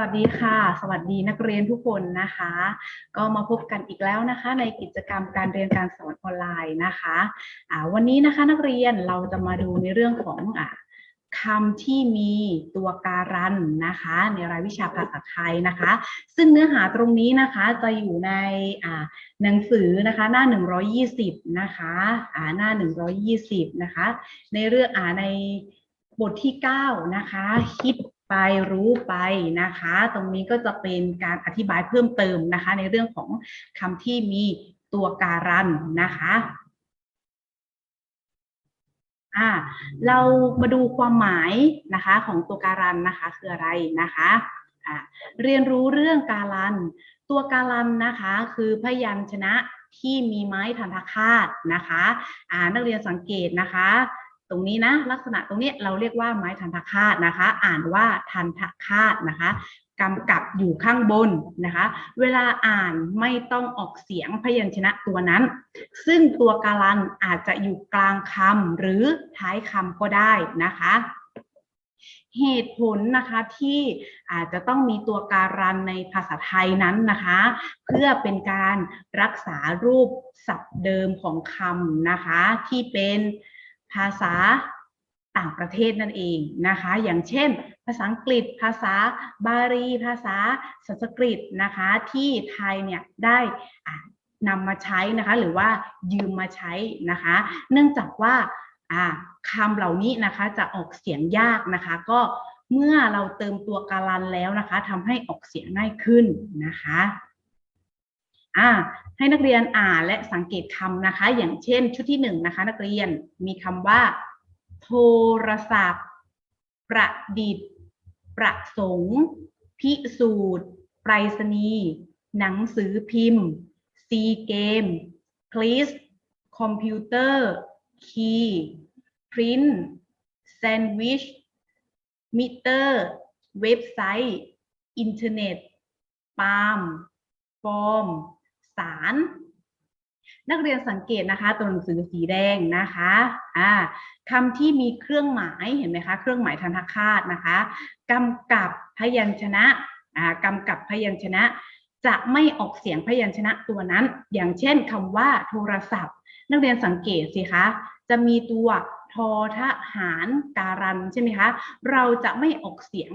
วัสดีค่ะ สวัสดีนักเรียนทุกคนนะคะ ก็มาพบกันอีกแล้วนะคะ ในกิจกรรมการเรียนการสอนออนไลน์นะคะอ่าวันนี้นะคะนักเรียนเราจะมาดูในเรื่องของอคำที่มีตัวการันนะคะ ในรายวิชาภาษาไทยนะคะ ซึ่งเนื้อหาตรงนี้นะคะจะอยู่ในหนังสือนะคะหน้า 120 นะคะอ่าหน้า 120 นะคะ ในเรื่องอในบทที่ 9 นะคะ คิด ไปรู้ไปนะคะ ตรงนี้ก็จะเป็นการอธิบายเพิ่มเติมนะคะ ในเรื่องของคำที่มีตัวการันนะคะอ่าเรามาดูความหมายนะคะของตัวการันนะคะคืออะไรนะคะอ่าเรียนรู้เรื่องการัน ตัวการันนะคะคือพยัญชนะที่มีไม้ทันทคาตนะคะอ่านักเรียนสังเกตนะคะ ตรงนี้นะลักษณะตรงนี้เราเรียกว่าไม้ทันทคาตนะคะ อ่านว่าทันทคาตนะคะกำกับอยู่ข้างบนนะคะ เวลาอ่านไม่ต้องออกเสียงพยัญชนะตัวนั้น ซึ่งตัวการันอาจจะอยู่กลางคำหรือท้ายคำก็ได้นะคะเหตุผลนะคะที่อาจจะต้องมีตัวการันในภาษาไทยนั้นนะคะ เพื่อเป็นการรักษารูปศัพท์เดิมของคำนะคะที่เป็น ภาษาต่างประเทศนั่นเองนะคะ อย่างเช่น ภาษาอังกฤษ ภาษาบาลี ภาษาสันสกฤตนะคะ ที่ไทยเนี่ยได้นำมาใช้นะคะ หรือว่ายืมมาใช้นะคะ เนื่องจากว่าคำเหล่านี้นะคะจะออกเสียงยากนะคะ ก็เมื่อเราเติมตัวการันแล้วนะคะทำให้ออกเสียงง่ายขึ้นนะคะ อ่าให้นักเรียนอ่านและสังเกตคำนะคะ อย่างเช่นชุดที่หนึ่งนะคะ นักเรียนมีคำว่า โทรศัพท์ ประดิษฐ์ ประสงค์ พิสูจน์ไปรษณีย์หนังสือพิมพ์ ซีเกม คลิส คอมพิวเตอร์ คีย์พรินท์แซนด์วิช มิเตอร์ เว็บไซต์ อินเทอร์เน็ต ปาล์ม ฟอร์ม สาร นักเรียนสังเกตนะคะ ตัวหนังสือสีแดงนะคะอ่าคำที่มีเครื่องหมายเห็นไหมคะ เครื่องหมายทันทคาตนะคะกำกับพยัญชนะอ่ากำกับพยัญชนะ จะไม่ออกเสียงพยัญชนะตัวนั้น อย่างเช่นคำว่าโทรศัพท์ นักเรียนสังเกตสิคะจะมีตัวทอทหารการันใช่ไหมคะ เราจะไม่ออกเสียง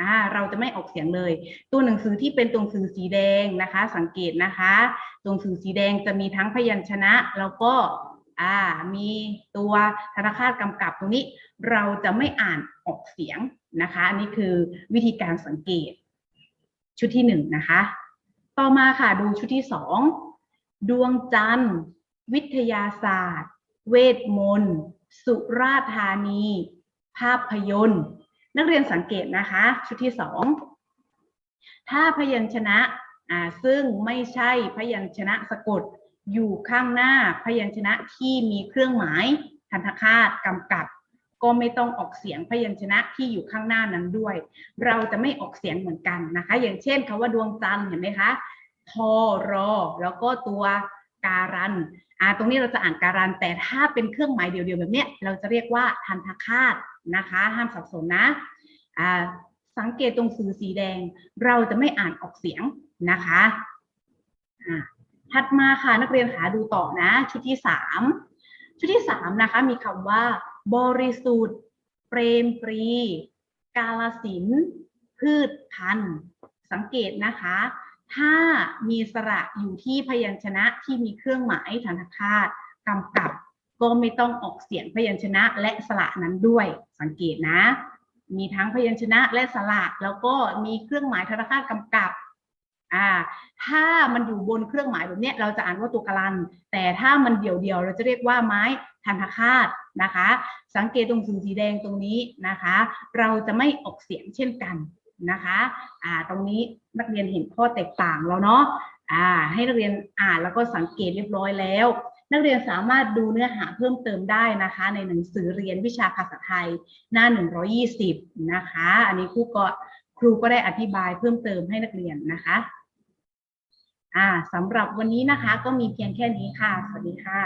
อ่าเราจะไม่ออกเสียงเลย ตัวหนังสือที่เป็นตัวหนังสือสีแดงนะคะ สังเกตนะคะตัวหนังสือสีแดงจะมีทั้งพยัญชนะแล้วก็อ่ามีตัวธนาคารกำกับตรงนี้ เราจะไม่อ่านออกเสียงนะคะอันนี้คือวิธีการสังเกต ชุดที่หนึ่งนะคะ ต่อมาค่ะดูชุดที่สองดวงจันทร์ วิทยาศาสตร์ เวทมนต์ สุราธานี ภาพยนตร์ นักเรียนสังเกตนะคะ ชุดที่สองถ้าพยัญชนะอ่าซึ่งไม่ใช่พยัญชนะสะกดอยู่ข้างหน้าพยัญชนะที่มีเครื่องหมายทันทคาตกำกับ ก็ไม่ต้องออกเสียงพยัญชนะที่อยู่ข้างหน้านั้นด้วย เราจะไม่ออกเสียงเหมือนกันนะคะ อย่างเช่นคำว่าดวงจันทร์เห็นไหมคะทอรอ แล้วก็ตัวการัน อ่าตรงนี้เราจะอ่านการันแต่ถ้าเป็นเครื่องหมายเดียวๆแบบเนี้ยเราจะเรียกว่าทันทคาตนะคะห้ามสับสนนะอ่าสังเกตตรงสื่อสีแดง เราจะไม่อ่านออกเสียงนะคะอ่าถัดมาค่ะนักเรียนหาดูต่อนะ ชุดที่สามชุดที่สามนะคะมีคำว่า บริสุทธิ์เปรมปรี กาลสินพืชพันธุ์สังเกตนะคะ ถ้ามีสระอยู่ที่พยัญชนะที่มีเครื่องหมายธนคาตกำกับ ก็ไม่ต้องออกเสียงพยัญชนะและสระนั้นด้วย สังเกตนะ มีทั้งพยัญชนะและสระแล้วก็มีเครื่องหมายธนคาตกำกับอ่าถ้ามันอยู่บนเครื่องหมายแบบนี้เราจะอ่านว่าตัวกรัน แต่ถ้ามันเดี่ยวๆ เราจะเรียกว่าไม้ทันทคาตนะคะ สังเกตตรงสีแดงตรงนี้นะคะ เราจะไม่ออกเสียงเช่นกัน นะคะอ่าตรงนี้นักเรียนเห็นข้อแตกต่างแล้วเนาะอ่าให้นักเรียนอ่านแล้วก็สังเกตเรียบร้อยแล้ว นักเรียนสามารถดูเนื้อหาเพิ่มเติมได้นะคะ ในหนังสือเรียนวิชาภาษาไทยหน้า 120 นะคะ อันนี้ครูก็ครูก็ได้อธิบายเพิ่มเติมให้นักเรียนนะคะอ่าสำหรับวันนี้นะคะก็มีเพียงแค่นี้ค่ะ สวัสดีค่ะ